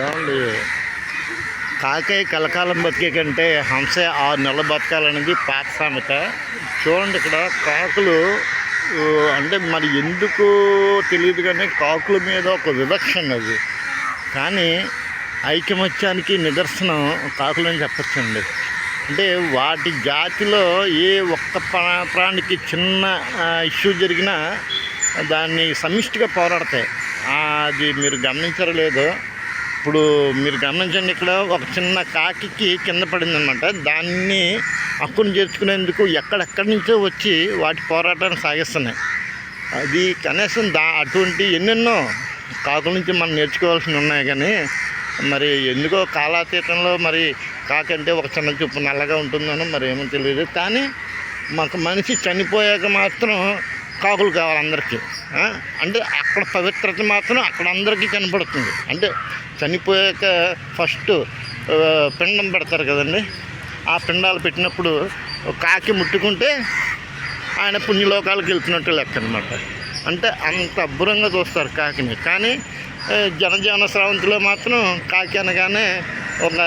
ఏమండి? కాకాయ కలకాలం బతికే కంటే హంస ఆరు నెలలు బతకాలనేది పాత సామెత చూడండి ఇక్కడ కాకులు అంటే మరి ఎందుకు తెలియదు కానీ కాకుల మీద ఒక వివక్ష అది. కానీ ఐకమత్యానికి నిదర్శనం కాకులని చెప్పచ్చండి. అంటే వాటి జాతిలో ఏ ఒక్క ప్రాణికి చిన్న ఇష్యూ జరిగినా దాన్ని సమిష్టిగా పోరాడతాయి. అది మీరు గమనించారో ఇప్పుడు మీరు గమనించండి ఇక్కడ ఒక చిన్న కాకి కింద పడిందనమాట. దాన్ని హక్కును చేర్చుకునేందుకు ఎక్కడెక్కడి నుంచో వచ్చి వాటి పోరాటాన్ని సాగిస్తున్నాయి. అది కనీసం దా అటువంటి ఎన్నెన్నో కాకుల నుంచి మనం నేర్చుకోవాల్సి ఉన్నాయి కానీ మరి ఎందుకో కాలాతీతంలో మరి కాకంటే ఒక చిన్న చూపు నల్లగా ఉంటుందని మరి ఏమో తెలియదు. కానీ మాకు మనిషి చనిపోయాక మాత్రం కాకులు కావాలి అందరికీ. అంటే అక్కడ పవిత్రత మాత్రం అక్కడ అందరికీ కనపడుతుంది. అంటే చనిపోయాక ఫస్ట్ పిండం పెడతారు కదండి. ఆ పిండాలు పెట్టినప్పుడు కాకి ముట్టుకుంటే ఆయన పుణ్యలోకాలకు వెళ్తున్నట్టు లెక్క అనమాట అంటే అంత అబ్బురంగా చూస్తారు కాకిని. కానీ జనజీవన స్రవంతిలో మాత్రం కాకి అనగానే ఒక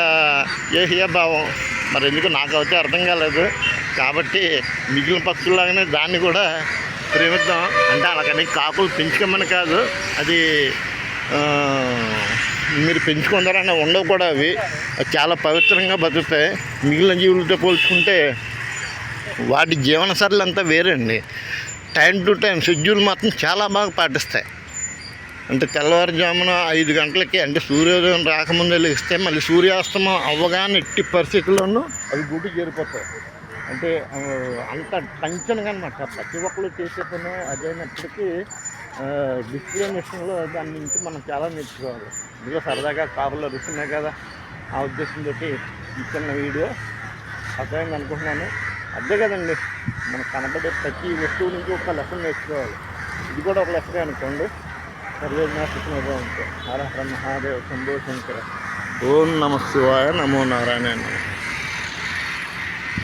ఏహియ భావం. మరి ఎందుకు నాకు అయితే అర్థం కాలేదు. కాబట్టి మిగిలిన పక్షుల్లాగానే దాన్ని కూడా ప్రేమిద్దాం. అంటే అలాగని కాకులు పెంచుకోమని కాదు. అది మీరు పెంచుకుంటారని ఉండవు కూడా అవి. చాలా పవిత్రంగా బతుకుతాయి. మిగిలిన జీవులతో పోల్చుకుంటే వాటి జీవన సరళి అంతా వేరండి. టైం టు టైం షెడ్యూల్ మాత్రం చాలా బాగా పాటిస్తాయి. అంటే తెల్లవారుజామున ఐదు గంటలకి అంటే సూర్యోదయం రాకముందే లేస్తే మళ్ళీ సూర్యాస్తమం అవ్వగానే ఎట్టి పరిస్థితుల్లోనూ అవి గుడి చేరిపోతాయి. అంటే అంత టెన్షన్గా అనమాట ప్రతి ఒక్కరు చేసే పని అదైనప్పటికీ డిస్ప్లే మిషన్లో దాని నుంచి మనం చాలా నేర్చుకోవాలి. ఇదిగో సరదాగా కాపులో రుస్తున్నాయి కదా. ఆ ఉద్దేశంతో ఈ చిన్న వీడియో. అర్థమైంది అనుకుంటున్నాను. అదే కదండి మనకు కనబడే ప్రతి వస్తువు నుంచి ఒక లెసన్ నేర్చుకోవాలి. ఇది కూడా ఒక లెసనే అనుకోండి. సర్వేజ్ఞా సుఖమేదో హర హర మహాదేవ్ శంభో శంకర. ఓం నమ శివాయ నమో నారాయణ